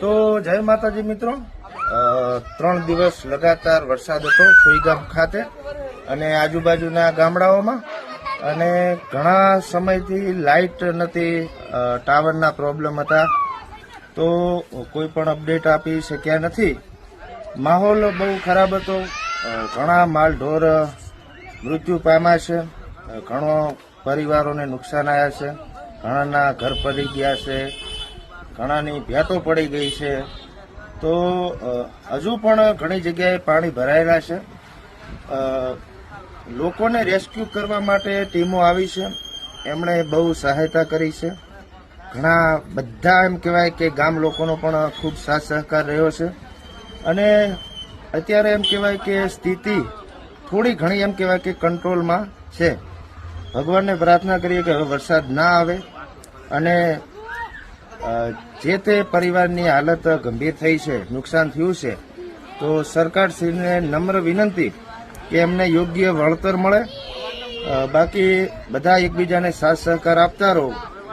તો જય માતાજી મિત્રો. ત્રણ દિવસ લગાતાર વરસાદ હતો સોઈગામ ખાતે અને આજુબાજુના ગામડાઓમાં. અને ઘણા સમયથી લાઇટ નથી ટાવરના પ્રોબ્લેમ હતા. તો કોઈ પણ અપડેટ આપી શક્યા નથી. માહોલ બહુ ખરાબ હતો. ઘણા માલઢોર મૃત્યુ પામ્યા છે. ઘણો પરિવારોને નુકસાન આવ્યા છે. ઘણાના ઘર પડી ગયા છે. ઘણાની ભ્યાતો પડી ગઈ છે. તો હજુ પણ ઘણી જગ્યાએ પાણી ભરાયેલા છે. લોકોને રેસ્ક્યુ કરવા માટે ટીમો આવી છે. એમણે બહુ સહાયતા કરી છે. ઘણા બધા એમ કહેવાય કે ગામ લોકોનો પણ ખૂબ સાથ સહકાર રહ્યો છે. અને અત્યારે એમ કહેવાય કે સ્થિતિ થોડી ઘણી એમ કહેવાય કે કંટ્રોલમાં છે. ભગવાનને પ્રાર્થના કરીએ કે હવે વરસાદ ના આવે અને જે તે પરિવારની હાલત ગંભીર થઈ છે, નુકસાન થયું છે, તો સરકારશ્રીને નમ્ર વિનંતી કે એમને યોગ્ય વળતર મળે. બાકી બધા એકબીજાને સાથ સહકાર આપતા રહો.